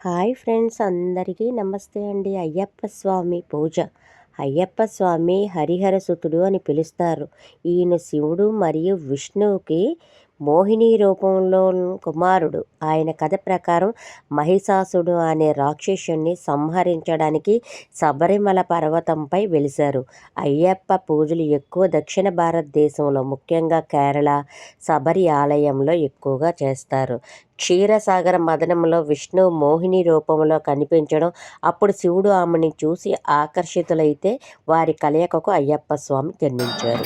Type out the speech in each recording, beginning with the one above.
Hi friends అందరికీ నమస్తే అండి. అయ్యప్ప స్వామి పూజ. అయ్యప్ప స్వామి హరిహర సుతుడు అని పిలుస్తారు. ఈయన శివుడు మరియు విష్ణువుకి మోహిని రూపంలో కుమారుడు. ఆయన కథ ప్రకారం మహిషాసుడు అనే రాక్షసుని సంహరించడానికి శబరిమల పర్వతంపై వెలిశారు. అయ్యప్ప పూజలు ఎక్కువ దక్షిణ భారతదేశంలో ముఖ్యంగా కేరళ శబరి ఆలయంలో ఎక్కువగా చేస్తారు. క్షీరసాగర మదనంలో విష్ణు మోహిని రూపంలో కనిపించడం అప్పుడు శివుడు ఆమెని చూసి ఆకర్షితులైతే వారి కలయికకు అయ్యప్ప స్వామి జన్మించారు.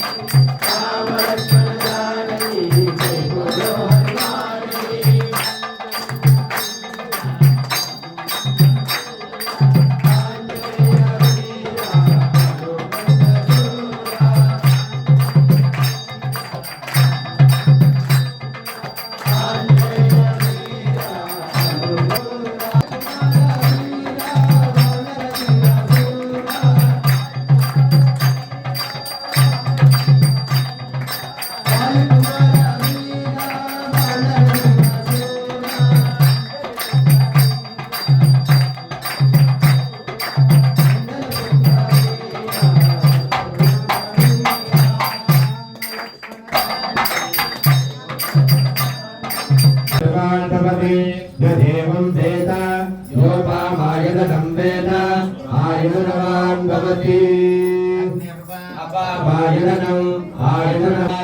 भवति यदेवं वेद योपामायतनं वेद आयतनवान् भवति अपामायतनम् आयतनम्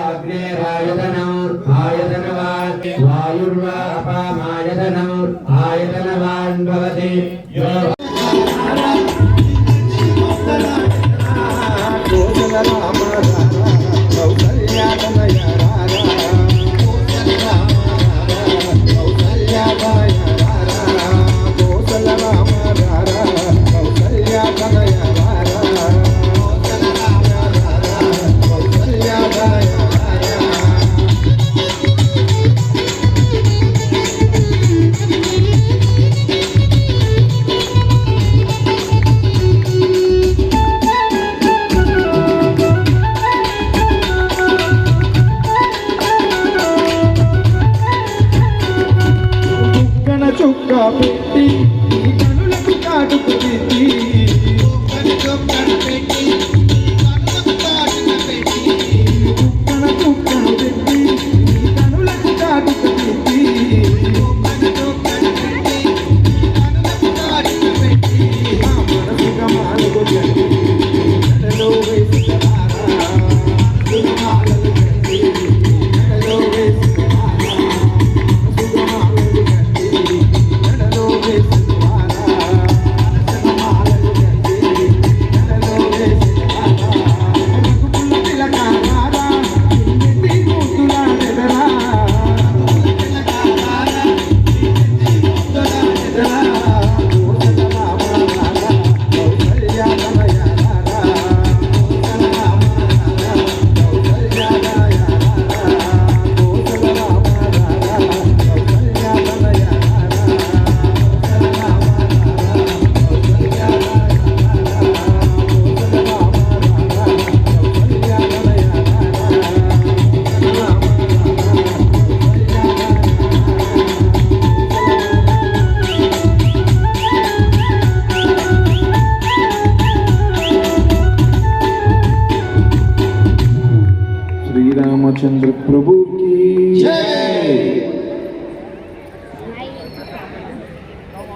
Copy.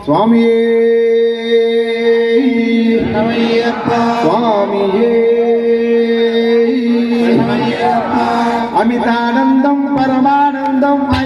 சுவாமியே. சுவாமியே. அமிதானந்தம் பரமானந்தம்